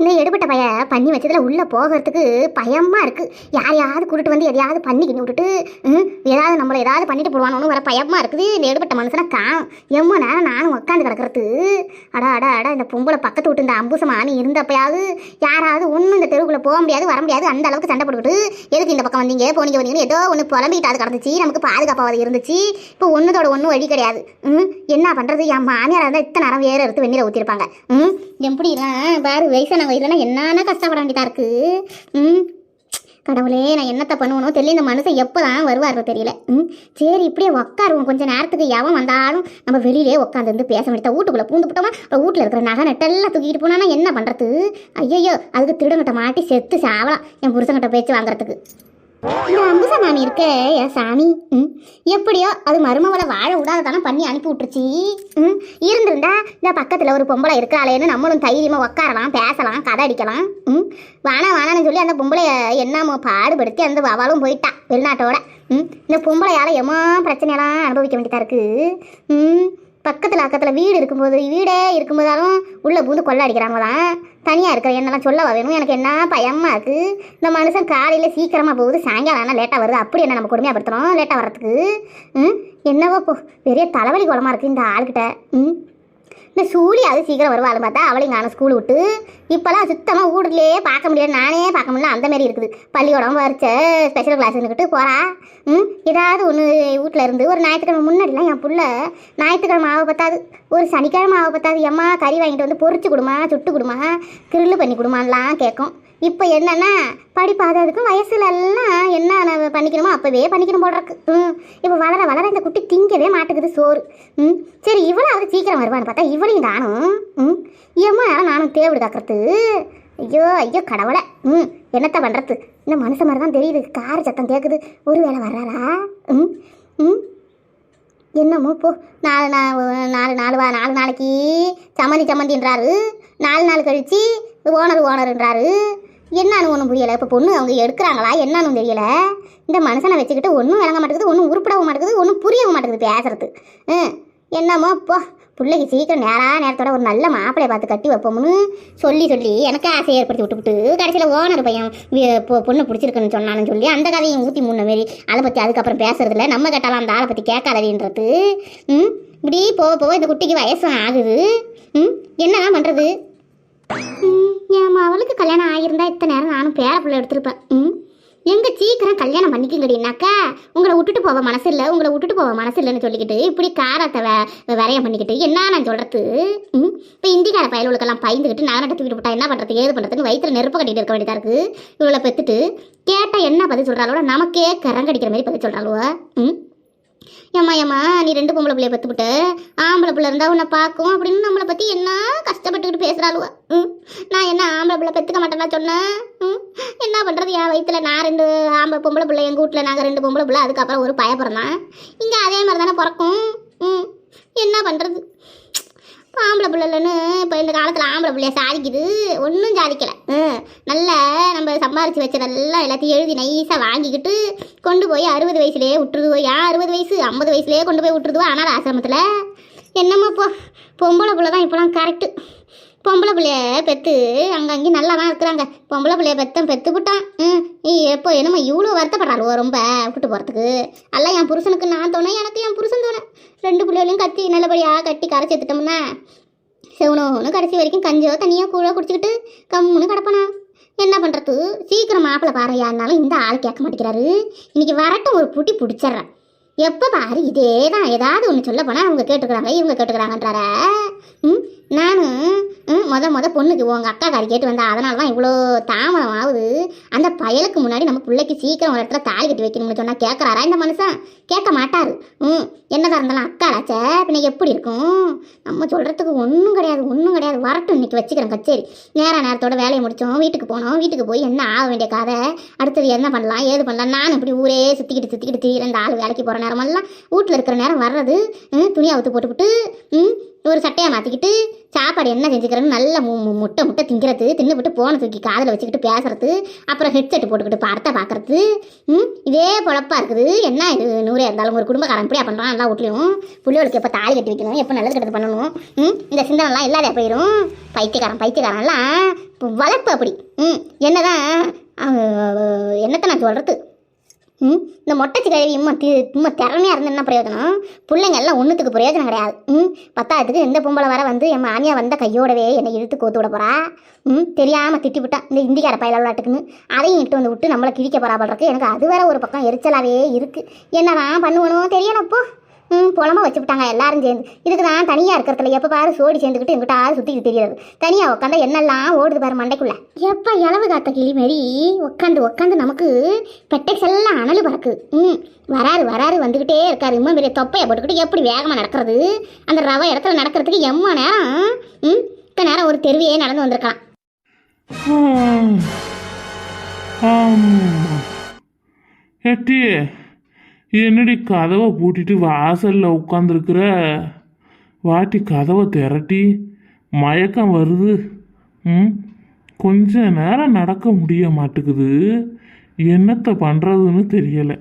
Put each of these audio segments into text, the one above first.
இந்த எடுபட்ட பைய பண்ணி வச்சதுல உள்ளே போகிறதுக்கு பயமா இருக்கு. யாரையாவது கூட்டிட்டு வந்து எதையாவது பண்ணிக்கின்னு விட்டுட்டு ம், ஏதாவது நம்மள ஏதாவது பண்ணிட்டு போடுவானு வர பயமா இருக்குது. இந்த எடுபட்ட மனுஷனை காணும். எம்மோ நேரம் நானும் உட்காந்து கிடக்கிறது? அடா அடா அடா இந்த பொம்பளை பக்கத்து விட்டு இந்த அம்புசமானி இருந்தப்பயாவது யாராவது ஒன்றும் இந்த தெருவுக்குள்ள போக முடியாது வர முடியாது அந்த அளவுக்கு சண்டை போட்டுக்கிட்டு எதுக்கு இந்த பக்கம் வந்தீங்க போனீங்க வந்தீங்கன்னு ஏதோ ஒன்று புலம்பிக்கிட்டு அது கிடந்துச்சு நமக்கு பாதுகாப்பாக இருந்துச்சு. இப்போ ஒன்றுதோட ஒன்றும் வழி கிடையாது. ம் என்ன பண்ணுறது என் மாமியாராக இருந்தால் இத்தனை நேரம் வேறு எடுத்து வெந்நீரை ஊற்றிருப்பாங்க ம் எப்படிலாம் பாரு வயசானவங்க இல்லைன்னா என்னென்ன கஷ்டப்பட வேண்டியதாக இருக்கு? ம்? கடவுளே நான் என்னத்த பண்ணுவனோ தெரியல. இந்த மனுஷன் எப்போ தான் வருவாரோ தெரியல. ம்? சரி இப்படியே உட்காருவோம் கொஞ்சம் நேரத்துக்கு எவன் வந்தாலும் நம்ம வெளியிலே உட்காந்துருந்து பேச வேண்டியதா? வீட்டுக்குள்ளே பூந்து போட்டோமா அப்புறம் வீட்டில் இருக்கிற நகை நெட்டெல்லாம் தூக்கிட்டு போனானா என்ன பண்ணுறது ஐயோ அதுக்கு திருடங்கிட்ட மாட்டி செத்து சாவலாம். என் புருஷங்கிட்ட பேச்சு வாங்குறதுக்கு. இந்த அம்புச மாமி இருக்கே என் சாமி. ம் எப்படியோ அது மருமவளை வாழ விடாததானே பண்ணி அனுப்பி விட்டுருச்சு. ம் இருந்திருந்தா இந்த பக்கத்தில் ஒரு பொம்பளை இருக்காளேன்னு நம்மளும் தைரியமாக உட்காரலாம் பேசலாம் கதை அடிக்கலாம். ம் வானா வானான்னு சொல்லி அந்த பொம்பளைய என்னமோ பாடுபடுத்தி அந்த அவளும் போயிட்டா வெளிநாட்டோட. ம் இந்த பொம்பளையால் எம்மா பிரச்சனையெல்லாம் அனுபவிக்க வேண்டியதாக இருக்கு. ம் பக்கத்தில் அக்கத்தில் வீடு இருக்கும்போது வீடே இருக்கும்போதாலும் உள்ளே பூந்து கொள்ள அடிக்கிறாங்களாம் தனியாக இருக்கிற என்னெல்லாம் சொல்லவா வேணும்? எனக்கு என்ன பயமாக இருக்குது இந்த மனுஷன் காலையில் சீக்கிரமாக போகுது சாயங்காலம் ஆனால் லேட்டாக வருது. அப்படி என்ன நம்ம கொடுமையாப்படுத்துகிறோம் லேட்டாக வர்றதுக்கு? ம்? என்னவோ போ பெரிய தலைவலி குளமாக இருக்குது இந்த ஆள்கிட்ட. ம்? இந்த சூழி அது சீக்கிரம் வருவாள் பார்த்தா அவளையும் காணும் ஸ்கூல் விட்டு இப்போல்லாம் சுத்தமாக வீட்லையே பார்க்க முடியாது நானே பார்க்க முடியல அந்த மாதிரி இருக்குது. பள்ளிக்கூடம் வரைச்ச ஸ்பெஷல் கிளாஸ்னுக்கிட்டு போகிறா ம் ஏதாவது ஒன்று வீட்டில் இருந்து ஒரு ஞாயிற்றுக்கிழமை முன்னாடிலாம் என் பிள்ளை ஞாயிற்றுக்கிழமை ஆக பத்தாது. ஒரு சனிக்கிழமை ஆக பத்தாது. எம்மா கறி வாங்கிட்டு வந்து பொறிச்சு கொடுமா சுட்டு கொடுமா கிரில்லு பண்ணி கொடுமான்லாம் கேட்கும். இப்போ என்னென்னா படிப்பாததுக்கும் அதுக்கும் வயசுலெல்லாம் என்ன நான் பண்ணிக்கணுமோ அப்போவே பண்ணிக்கணும் போல இருக்கு. ம். இப்போ வளர வளர இந்த குட்டி திங்கவே மாட்டுக்குது சோறு. ம். சரி இவ்வளோ இவளாவது சீக்கிரம் வருவான்னு பார்த்தா இவளையும் நானும் ம். ஏம்மா நானும் தேவிடு காக்கிறது ஐயோ ஐயோ கடவுளை. ம். என்னத்த பண்ணுறது இந்த மனுஷன் மாதிரி தான் தெரியுது. கார் சத்தம் கேட்குது ஒரு வேளை வர்றாரா? ம். ம். என்னமோ போ நாலு நாள் நாலு நாலு வா நாலு நாளைக்கு சம்மந்தி சம்மந்தின்றாரு நாலு நாள் கழித்து ஓனர் ஓனருன்றாரு. என்னன்னு ஒன்றும் புரியலை. இப்போ பொண்ணு அவங்க எடுக்கிறாங்களா? என்னன்னு தெரியலை. இந்த மனுஷனை வச்சுக்கிட்டு ஒன்றும் விளங்க மாட்டேங்குது ஒன்றும் உருப்பிடவும் மாட்டேங்குது ஒன்றும் புரியவும் மாட்டேங்குது பேசுறது ம் என்னமோ போ. பிள்ளைக்கு சீக்கிரம் நேரா நேரத்தோட ஒரு நல்ல மாப்பிளைய பார்த்து கட்டி வைப்போம்னு சொல்லி சொல்லி எனக்கு ஆசை ஏற்படுத்தி விட்டுவிட்டு கடைசியில் ஓனர் பையன் வி- பொண்ணு பிடிச்சிருக்குன்னு சொன்னான்னு சொல்லி அந்த கதையும் ஊற்றி முன்ன மாரி அதை பற்றி அதுக்கப்புறம் பேசுறதில்ல நம்ம கேட்டாலும் அந்த ஆளை பற்றி கேட்காதடின்றது. ம்? இப்படி போக போக இந்த குட்டிக்கு வயசும் ஆகுது. ம்? என்னதான் பண்ணுறது என் அவளுக்கு கல்யாணம் ஆகியிருந்தா இத்தனை நேரம் நானும் பேர பிள்ளை எடுத்திருப்பேன். ம்? எங்க சீக்கிரம் கல்யாணம் பண்ணிக்கங்கடினாக்கா உங்களை விட்டுட்டு போக மனசு இல்லை உங்களை விட்டுட்டு போக மனசு இல்லைன்னு சொல்லிக்கிட்டு இப்படி காரத்தை வரையம் பண்ணிக்கிட்டு என்ன நான் சொல்றது? ம்? இப்போ இந்திக்கார பயலுகளுக்கெல்லாம் பயந்துக்கிட்டு நான் தூக்கிட்டு போட்டா என்ன பண்ணுறது ஏது பண்ணுறதுன்னு வயிற்றுல நெருப்பு கட்டிட்டு இருக்க வேண்டியதா இருக்கு? இவளை பெற்றுட்டு கேட்டால் என்ன பதில் சொல்கிறாளோ நமக்கே கரங்கடிக்கிற மாதிரி பதில் சொல்கிறாளுவ ம்? ஏம்மா ஏம்மா நீ ரெண்டு பொம்பளை பிள்ளைய பெற்றுவிட்டு ஆம்பளை பிள்ளை இருந்தால் உன்னை பார்க்கும் அப்படின்னு நம்மளை பற்றி என்ன கஷ்டப்பட்டுக்கிட்டு பேசுகிறாளுவ ம்? நான் என்ன ஆம்பளை பிள்ளை பெற்றுக்க மாட்டேன்னா சொன்னேன்? ம்? என்ன பண்ணுறது என் வயிற்றுல நான் ரெண்டு ஆம்பளை பொம்பளை பிள்ளை எங்கள் வீட்டில் நாங்கள் ரெண்டு பொம்பளை பிள்ளை அதுக்கப்புறம் ஒரு பய பிறந்தான் இங்கே அதே மாதிரி தானே பிறக்கும். ம்? என்ன பண்ணுறது ஆம்பளை பிள்ளைலன்னு இப்போ இந்த காலத்தில் ஆம்பளை பிள்ளைய சாதிக்குது. ஒன்றும் சாதிக்கலை. ம் நல்ல நம்ம சம்பாரித்து வச்சதெல்லாம் எல்லாத்தையும் எழுதி நைஸாக வாங்கிக்கிட்டு கொண்டு போய் அறுபது வயசுலேயே விட்டுருதுவோ? ஏன் அறுபது வயசு? ஐம்பது வயசுலேயே கொண்டு போய் விட்டுருதுவோ? ஆனால் ஆசிரமத்தில்? என்னம்மா போ பொம்பளை பிள்ளை தான் இப்போலாம் கரெக்டு பொம்பளை பிள்ளைய பெற்று அங்கங்கே நல்லா தான் இருக்கிறாங்க. பொம்பளை பிள்ளைய பெத்தம் பெற்று விட்டான். ம் நீ எப்போ என்னம்மா இவ்வளோ வருத்தப்படுறாளுவோ ரொம்ப விட்டு போகிறதுக்கு எல்லாம் என் புருஷனுக்கு நான் தோணும் எனக்கு என் புருஷன் தோணும் ரெண்டு பிள்ளைகளையும் கத்தி நல்லபடியாக கட்டி கரை சேர்த்துட்டோம்னா செவனோன்னு கடைசி வரைக்கும் கஞ்சோ தனியாக கூழோ குடிச்சிக்கிட்டு கம்முன்னு கிடப்பனா? என்ன பண்ணுறது சீக்கிரம் மாப்பிள்ளை பாறையானாலும் இந்த ஆள் கேட்க மாட்டேங்கிறாரு. இன்றைக்கி வரட்டும் ஒரு புட்டி பிடிச்சிட்றேன். எப்போ பாரு இதே தான் ஏதாவது ஒன்று சொல்ல போனால் அவங்க கேட்டுக்கிறாங்க இவங்க கேட்டுக்கிறாங்கன்றார. ம் நான் ம் மொத மொத பொண்ணுக்கு உங்கள் அக்கா காரி கேட்டு வந்தா அதனால தான் இவ்வளோ தாமதம் ஆகுது அந்த பயலுக்கு முன்னாடி நம்ம பிள்ளைக்கு சீக்கிரம் ஒரு இடத்துல தாலி கட்டி வைக்கணும்னு சொன்னால் கேட்குறாரா இந்த மனுஷன்? கேட்க மாட்டார். ம் என்னதான் இருந்தாலும் அக்காடாச்சே பின்ன எப்படி இருக்கும்? நம்ம சொல்கிறதுக்கு ஒன்றும் கிடையாது ஒன்றும் கிடையாது. வரட்டும் இன்னைக்கு வச்சுக்கிறேன் கச்சேரி. நேராக நேரத்தோட வேலையை முடித்தோம் வீட்டுக்கு போனோம் வீட்டுக்கு போய் என்ன ஆக வேண்டிய கதை? அடுத்தது என்ன பண்ணலாம் ஏது பண்ணலாம்? நான் இப்படி ஊரே சுற்றிக்கிட்டு சுற்றிக்கிட்டு திரியிற இந்த ஆள் வேலைக்கு போகிற நேரமெல்லாம் வீட்டில் இருக்கிற நேரம் வர்றது ம், துணியை அவுத்து போட்டுவிட்டு ம் ஒரு சட்டையை மாற்றிக்கிட்டு சாப்பாடு என்ன செஞ்சுக்கிறேன்னு நல்ல மு முட்டை முட்டை திங்கிறது தின்னுபிட்டு போன தூக்கி காதில் வச்சுக்கிட்டு பேசுறது அப்புறம் ஹெட்செட் போட்டுக்கிட்டு படத்தை பார்க்கறது ம்? இதே பொழப்பா இருக்குது. என்ன இது? நூறே இருந்தாலும் ஒரு குடும்பக்காரன் இப்படியா பண்ணுறான் எல்லா வீட்லையும். பிள்ளைகளுக்கு எப்போ தாலி கட்டி வைக்கணும்? எப்போ நல்லது கெட்டது பண்ணணும்? ம்? இந்த சிந்தனைலாம் இல்லாத போயிடும் பைத்தியக்காரன் பைத்தியக்காரன்லாம் வளர்ப்பு அப்படி. ம்? என்னதான் என்னத்தை என்னத்த நான் சொல்கிறது ம்? இந்த மொட்டச்சி கழுவி இம்மா தி இம்மா திறமையாக இருந்து என்ன பிரயோஜனம். பிள்ளைங்க எல்லாம் ஒன்றுத்துக்கு பிரயோஜனம் கிடையாது. ம்? பத்தாயிரத்துக்கு இந்த பொம்பளை வர வந்து என் மாமியா வந்த கையோடவே என்னை இழுத்து கோத்து விட போகிறா ம்? தெரியாமல் திட்டி விட்டான் இந்த இந்திக்கார பயில விளாட்டுக்குன்னு அதையும் இட்டு வந்து விட்டு நம்மளை கிழிக்க போறா இருக்கு. எனக்கு அது வேற ஒரு பக்கம் எரிச்சலாவே இருக்குது என்னதான் தெரியணும் அப்போது ம் புலமாக வச்சு விட்டாங்க எல்லாரும் சேர்ந்து. இதுக்கு தான் தனியாக இருக்கிறதுல எப்போ பாரு சோடி சேர்ந்துக்கிட்டு எங்கிட்ட ஆறு சுற்றிட்டு தெரியாது தனியாக உட்காந்தா என்னெல்லாம் ஓடுது பாரு மண்டைக்குள்ள. எப்போ இளவு காத்த கிளி மாரி உட்காந்து உட்காந்து நமக்கு பெட்டெக்ஸ் எல்லாம் அனல் பறக்கு ம் வராரு வராரு வந்துக்கிட்டே இருக்காரு. இம்மா பெரிய தொப்பையை போட்டுக்கிட்டு எப்படி வேகமாக நடக்கிறது? அந்த ரவை இடத்துல நடக்கிறதுக்கு எம்மா நேரம்? ம் இத்தனை நேரம் ஒரு தெருவையே நடந்து வந்திருக்கலாம். ஆமா. என்னடி கதவை பூட்டிட்டு வாசலில் உட்காந்துருக்குற வாட்டி கதவை திரட்டி மயக்கம் வருது. ம் கொஞ்ச நேரம் நடக்க முடிய மாட்டேங்குது என்னத்தை பண்ணுறதுன்னு தெரியலை.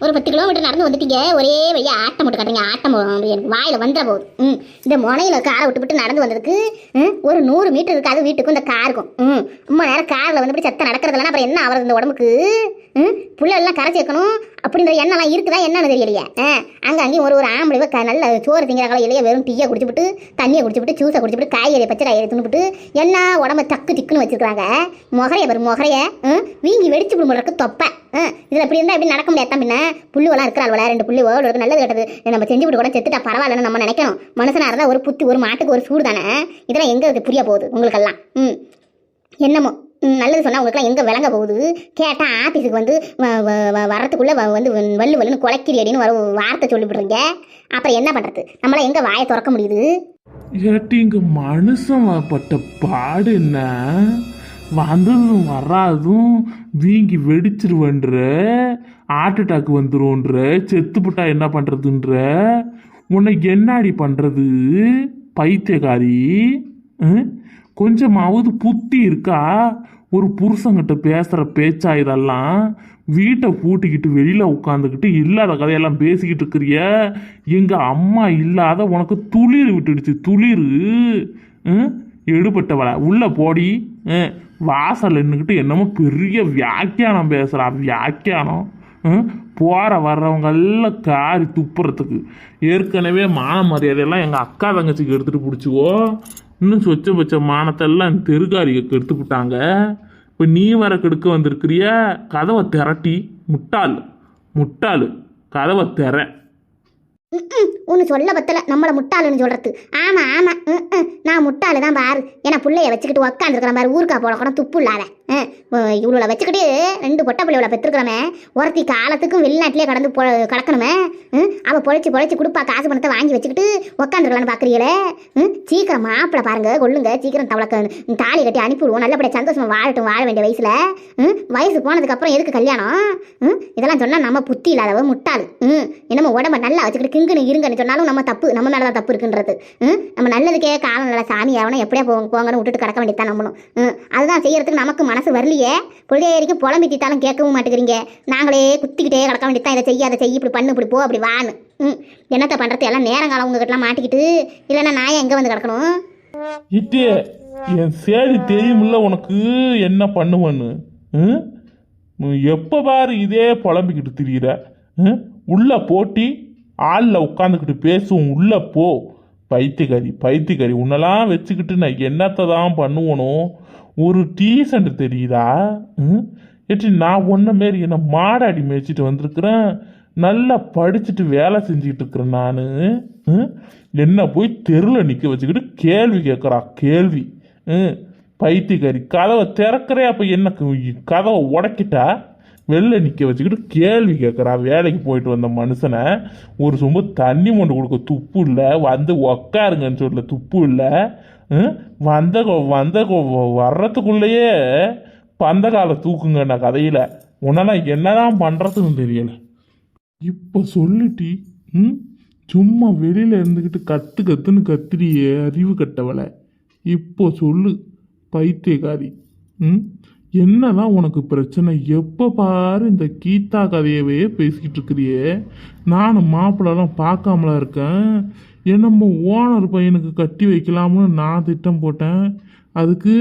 ஒரு பத்து கிலோமீட்டர் நடந்து வந்துட்டீங்க. ஒரே வழியாக ஆட்டம் போட்டு காட்டுறீங்க. ஆட்டம் போ- எனக்கு வாயில வந்துட போகுது ம். இந்த முனையில் காரை விட்டு விட்டு நடந்து வந்ததுக்கு ஒரு நூறு மீட்டர் இருக்காது வீட்டுக்கும் இந்த காருக்கும் ம். ரொம்ப நேரம் காரில் வந்து இப்படி சத்தம் நடக்கிறதுலனா அப்புறம் என்ன ஆகுறது இந்த உடம்புக்கு? ம். பிள்ளைகள்லாம் கரை சேர்க்கணும் அப்படின்ற எண்ணெல்லாம் இருக்குதா என்னன்னு தெரியலையே. ஆ. அங்கே அங்கேயும் ஒரு ஒரு ஆம்பளை க நல்ல சோறு திங்கிறாங்களா இல்லையா? வெறும் டீயை குடிச்சுவிட்டு தண்ணியை குடிச்சுவிட்டு ஜூஸை குடிச்சுவிட்டு காய்கறி பச்சை காய்கறி தின்னுபிட்டு என்ன உடம்ப தக்கு திக்குன்னு வச்சுருக்காங்க முகரைய பாரு முகரைய ம், வீங்கி வெடிச்சு விடுமுறைக்கு தொப்பை. இதில் இப்படி இருந்தால் எப்படி நடக்க முடியாது பின்ன. புல்லுவெல்லாம் இருக்கிறாள் ரெண்டு புள்ளி ஓடு இருக்கு நல்லது கெட்டது. நம்ம செஞ்சு விட்டு கூட செத்துட்டா பரவாயில்லன்னு நம்ம நினைக்கணும். மனுஷனாக இருந்தால் ஒரு புத்தி ஒரு மாட்டுக்கு ஒரு சூடு தானே? இதெல்லாம் எங்கே இது புரிய போகுது உங்களுக்கெல்லாம். ம். என்னமோ? நல்லது சொன்னால் உங்களுக்குலாம் எங்கே விளங்க போகுது? கேட்டால் ஆஃபீஸுக்கு வந்து வ- வ- வரத்துக்குள்ளே வ- வந்து வல்லு வல்லுன்னு குலைக்கிரி அப்படின்னு வர வார்த்தை சொல்லிவிடுறீங்க அப்புறம் என்ன பண்ணுறது நம்மளால் எங்கே வாயை திறக்க முடியுது? ஏட்டி இங்க மனுஷன் பட்ட பாடு என்ன? வந்ததும் வராதும் வீங்கி வெடிச்சிருவன்ற. ஹார்ட் அட்டாக் வந்துடும்ன்ற செத்துப்புட்டா என்ன பண்ணுறதுன்ற உன்னை என்னாடி பண்ணுறது பைத்தியக்காரி ம்? கொஞ்சமாவது புத்தி இருக்கா? ஒரு புருஷங்கிட்ட பேசுகிற பேச்சா இதெல்லாம்? வீட்டை பூட்டிக்கிட்டு வெளியில் உட்காந்துக்கிட்டு இல்லாத கதையெல்லாம் பேசிக்கிட்டு இருக்கிறிய. எங்கள் அம்மா இல்லாத உனக்கு துளிர் விட்டுடுச்சு துளிர். ம்? எடுபட்டவள? உள்ள போடி. வாசல் நின்றுக்கிட்டு என்னமோ பெரிய வியாக்கியானம் பேசுகிறா வியாக்கியானம். ம்? வர்றவங்க எல்லாம் காரி துப்புறத்துக்கு ஏற்கனவே மான மரியாதையெல்லாம் எங்கள் அக்கா தங்கச்சிக்கு எடுத்துட்டு பிடிச்சிவோ இன்னும் சொச்ச பச்ச மானத்தெல்லாம் தெருக்காரிக்கு கெடுத்து விட்டாங்க இப்போ நீ வர கெடுக்க வந்திருக்கிறிய? கதவை திரட்டி முட்டாள். முட்டாள். கதவை திற. ஒன்று சொல்ல பத்தல. நம்மளை முட்டாளுன்னு சொல்றது. ஆமா ஆமா. நான் முட்டாளு தான் பாரு. ஏன்னா பிள்ளைய வச்சுக்கிட்டு உக்காந்துருக்கிறேன் பாரு. ஊருக்கா போடக்கூட துப்பு இல்லாத. இவ்வளோ வச்சுக்கிட்டு ரெண்டு பொட்டை பிள்ளைகளை பெற்றுக்கிறோமே ஒருத்தி காலத்துக்கும் வெளிநாட்டிலே கடந்து பொ கடக்கணுமே. அவள் பொழைச்சி பொழைச்சி கொடுப்பா காசு பணத்தை வாங்கி வச்சுக்கிட்டு உக்காந்துருக்கலான்னு பார்க்குறீங்களே ம், சீக்கிரம் மாப்பிள்ளை பாருங்க கொள்ளுங்க சீக்கிரம் தவளை தாலி கட்டி அனுப்பிவிடுவோம். நல்லபடியாக சந்தோஷமாக வாழட்டும் வாழ வேண்டிய வயசில். ம், வயசு போனதுக்கப்புறம் எதுக்கு கல்யாணம்? ம், இதெல்லாம் சொன்னா நம்ம புத்தி இல்லாதவ முட்டாள். ம், என்னமோ உடம்ப நல்லா வச்சுக்கிட்டு கிங்குன்னு இருங்கன்னு சொன்னாலும் நம்ம தப்பு நம்ம மேலே தான் தப்பு இருக்குன்றது. ம், நம்ம நல்லதுக்கே காலம் நல்ல சாமி ஆகணும் எப்படியா போ போங்கன்னு விட்டுட்டு கிடக்க வேண்டியதான் நம்மளும். ம், அதுதான் செய்யறதுக்கு நமக்கு மனசு வரலையே? பொழுதேரிக்கு வரைக்கும் புலம்பி கேட்கவும் மாட்டேங்கிறீங்க நாங்களே குத்திக்கிட்டே கிடக்க வேண்டியதான் இதை செய்ய அதை செய்ய இப்படி பண்ணு இப்படி போ அப்படி வான்னு. ம். என்னத்தை பண்ணுறது எல்லாம் நேரங்காலம் உங்ககிட்டலாம் மாட்டிக்கிட்டு. இல்லைன்னா நான் எங்கே வந்து கிடக்கணும்? இட்டே என் சேதி தெரியுமில்ல உனக்கு. என்ன பண்ணுவேன்னு? எப்போ பாரு இதே புலம்பிக்கிட்டு திரியிற? ம்? உள்ள போட்டி ஆளில் உட்காந்துக்கிட்டு பேசுவோம். உள்ள போ. பைத்தியக்காரி பைத்தியக்காரி உன்னெல்லாம் வச்சுக்கிட்டு நான் என்னத்தை தான் பண்ணுவனோ ஒரு டீசண்ட் தெரியுதா? ம்? ஏற்றி நான் ஒன்றை மாரி என்ன மாடாடி மேய்ச்சிட்டு வந்திருக்கிறேன். நல்லா படிச்சுட்டு வேலை செஞ்சுக்கிட்டு இருக்கிறேன் நான். என்ன போய் தெருவில் நிற்க வச்சுக்கிட்டு கேள்வி கேட்குறா கேள்வி. ம்? பைத்தியக்காரி கதவை திறக்கிறே அப்போ என்ன கதவை உடைக்கிட்டா? வெளில நிற்க வச்சுக்கிட்டு கேள்வி கேட்குறான் வேலைக்கு போயிட்டு வந்த மனுஷனை ஒரு சொம்பு தண்ணி மொண்டு கொடுக்க துப்பு இல்லை. வந்து உக்காருங்கன்னு சொல்ல துப்பு இல்லை. ம்? வந்த வந்த வர்றதுக்குள்ளேயே பந்த காலை தூக்குங்கண்ணா கதையில். உன்னெல்லாம் என்னதான் பண்ணுறதுன்னு தெரியலை. இப்போ சொல்லிட்டி ம்? சும்மா வெளியில் இருந்துக்கிட்டு கற்று கத்துன்னு கத்திரியே அறிவு கட்டவளை. இப்போ சொல்லு பைத்தியக்காரி. ம்? என்னதான் உனக்கு பிரச்சனை? எப்போ பாரு இந்த கீதா கதையவே பேசிக்கிட்டு இருக்கிறியே. நானும் மாப்பிள்ளலாம் பார்க்காமலாம் இருக்கேன். என்னமோ ஓனர் பையனுக்கு கட்டி வைக்கலாம்னு நான் திட்டம் போட்டேன். அதுக்கு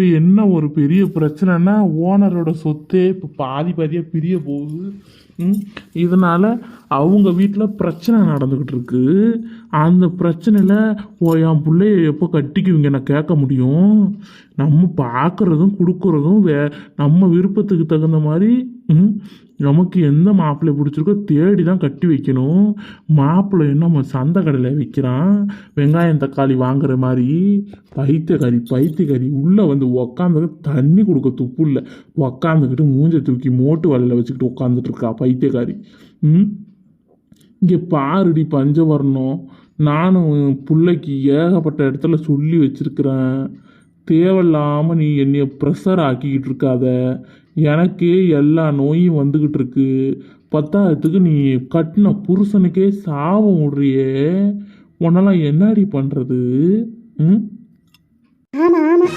இப்போ என்ன ஒரு பெரிய பிரச்சனைனா ஓனரோட சொத்தே இப்போ பாதி பாதியாக பிரிய போகுது. இதனால் அவங்க வீட்டில் பிரச்சனை நடந்துக்கிட்டு இருக்கு. அந்த பிரச்சனையில் ஓ என் பிள்ளைய எப்போ கட்டிக்குவீங்க? நான் கேட்க முடியும். நம்ம பார்க்குறதும் கொடுக்குறதும் வே நம்ம விருப்பத்துக்கு தகுந்த மாதிரி நமக்கு எந்த மாப்பிள்ளை பிடிச்சிருக்கோ தேடி தான் கட்டி வைக்கணும். மாப்பிள்ளை என்ன சந்தை கடையில் விற்கிறான் வெங்காயம் தக்காளி வாங்குற மாதிரி. பைத்தியக்காரி பைத்தியக்காரி. உள்ளே வந்து உக்காந்துக்கிட்டு தண்ணி கொடுக்க துப்பு இல்லை. உக்காந்துக்கிட்டு மூஞ்ச தூக்கி மோட்டு வலையில் வச்சுக்கிட்டு உட்காந்துட்டு இருக்கா பைத்தியக்காரி. ம்? இங்கே பாருடி பஞ்சவர்ணம். நானும் பிள்ளைக்கு ஏகப்பட்ட இடத்துல சொல்லி வச்சிருக்கிறேன். தேவையில்லாமல் நீ என்னைய ப்ரெஷர் ஆக்கிக்கிட்டு இருக்காத. எனக்கே எல்லா நோயும் வந்துக்கிட்டு இருக்கு பத்தாயிரத்துக்கு நீ கட்டின புருஷனுக்கே சாபம் விடுறியே. உன்னெல்லாம் என்னடி பண்ணுறது ம்? ஆமாம் ஆமாம்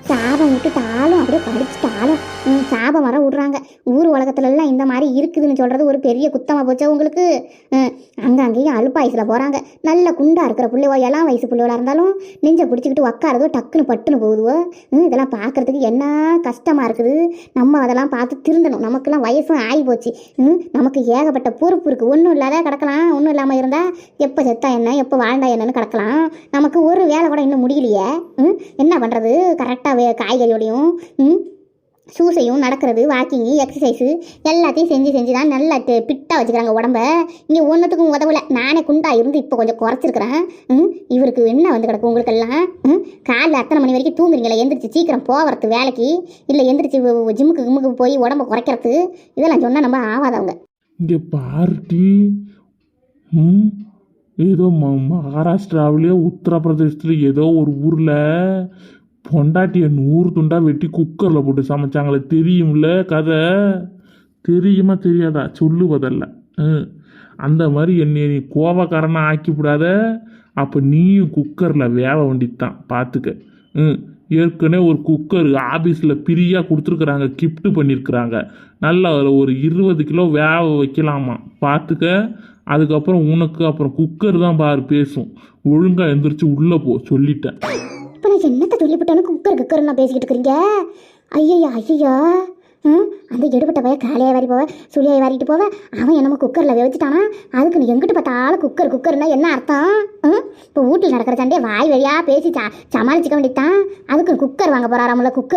சாபம் விட்டுட்டாலும் அப்படியே படிச்சுட்டாலும் சாபம் வர விடுறாங்க. ஊர் உலகத்துலலாம் இந்த மாதிரி இருக்குதுன்னு சொல்கிறது ஒரு பெரிய குத்தமாக போச்சா. உங்களுக்கு ம், அங்கங்கேயும் அல்பாயுசில் போகிறாங்க நல்ல குண்டாக இருக்கிற பிள்ளைவோ எல்லாம் வயசு பிள்ளைவளாக இருந்தாலும் நெஞ்சை பிடிச்சிக்கிட்டு உக்காரதோ டக்குன்னு பட்டுன்னு போகுதுவோ ம், இதெல்லாம் பார்க்குறதுக்கு என்ன கஷ்டமாக இருக்குது? நம்ம அதெல்லாம் பார்த்து திருந்தணும். நமக்கெல்லாம் வயசும் ஆகி போச்சு. ம், நமக்கு ஏகப்பட்ட பொறுப்பு இருக்குது ஒன்றும் இல்லாத கிடக்கலாம். ஒன்றும் இல்லாமல் இருந்தால் எப்போ செத்தா என்ன? எப்போ வாழ்ந்தா என்னன்னு கிடக்கலாம். நமக்கு ஒரு வேலை கூட இன்னும் முடியலையே. ம் என்ன பண்ணுறது கரெக்டாக வே காய்கறியோடையும் ஷூஸையும் நடக்கிறது வாக்கிங்கு எக்ஸசைஸு எல்லாத்தையும் செஞ்சு செஞ்சு தான் நல்லா பிட்டாக வச்சுக்கிறாங்க உடம்ப. இங்கே ஒன்றுத்துக்கும் உதவலை. நானே குண்டாக இருந்து இப்போ கொஞ்சம் குறைச்சிருக்கிறேன். ம்? இவருக்கு என்ன வந்து கிடக்கும் உங்களுக்கெல்லாம்? ம்? காலைல அத்தனை மணி வரைக்கும் தூங்குறீங்களா எந்திரிச்சு சீக்கிரம் போகிறது வேலைக்கு. இல்லை எந்திரிச்சு ஜிம்முக்கு கிம்முக்கு போய் உடம்ப குறைக்கிறது. இதெல்லாம் சொன்னால் நம்ம ஆகாதவங்க இங்கே பார்ட்டி ம்? ஏதோ மகாராஷ்டிராவிலேயோ உத்தரப்பிரதேசத்துலேயோ ஏதோ ஒரு ஊரில் பொண்டாட்டியை நூறு துண்டா வெட்டி குக்கரில் போட்டு சமைச்சாங்களே தெரியும்ல கதை? தெரியுமா தெரியாதா? சொல்லுவதல்ல. ம் அந்த மாதிரி என்னை நீ கோபக்காரனாக ஆக்கி விடாத அப்போ நீயும் குக்கரில் வேக வேண்டியதுதான் பார்த்துக்க ம் ஏற்கனவே ஒரு குக்கர் ஆஃபீஸில் ஃப்ரீயாக கொடுத்துருக்குறாங்க கிஃப்ட் பண்ணியிருக்கிறாங்க நல்லா அதில் ஒரு இருபது கிலோ வேக வைக்கலாமா பார்த்துக்க அதுக்கப்புறம் உனக்கு அப்புறம் குக்கர் தான் பாரு பேசும். ஒழுங்காக எந்திரிச்சு உள்ளே போ சொல்லிட்டேன். இப்போ நான் என்னத்தை சொல்லிவிட்டேன்னு குக்கர் குக்கர்லாம் பேசிக்கிட்டு இருக்கிறீங்க? ஐயய்யா ஐயா ம்? அந்த எடுபட்ட பையன் காலையை வாரி போவ சுழியை வாரிட்டு போவ அவன் என்னமோ குக்கரில் வச்சுட்டானா அதுக்கு நீ எங்கிட்டு பார்த்தாலும் குக்கர் குக்கர்னா என்ன அர்த்தம்? ம்? இப்போ வீட்டில் நடக்கிற சண்டே வாய் வழியாக பேசி சமாளிச்சிக்க வேண்டியதான் அதுக்கு குக்கர் வாங்க போகிறாராமல குக்கர்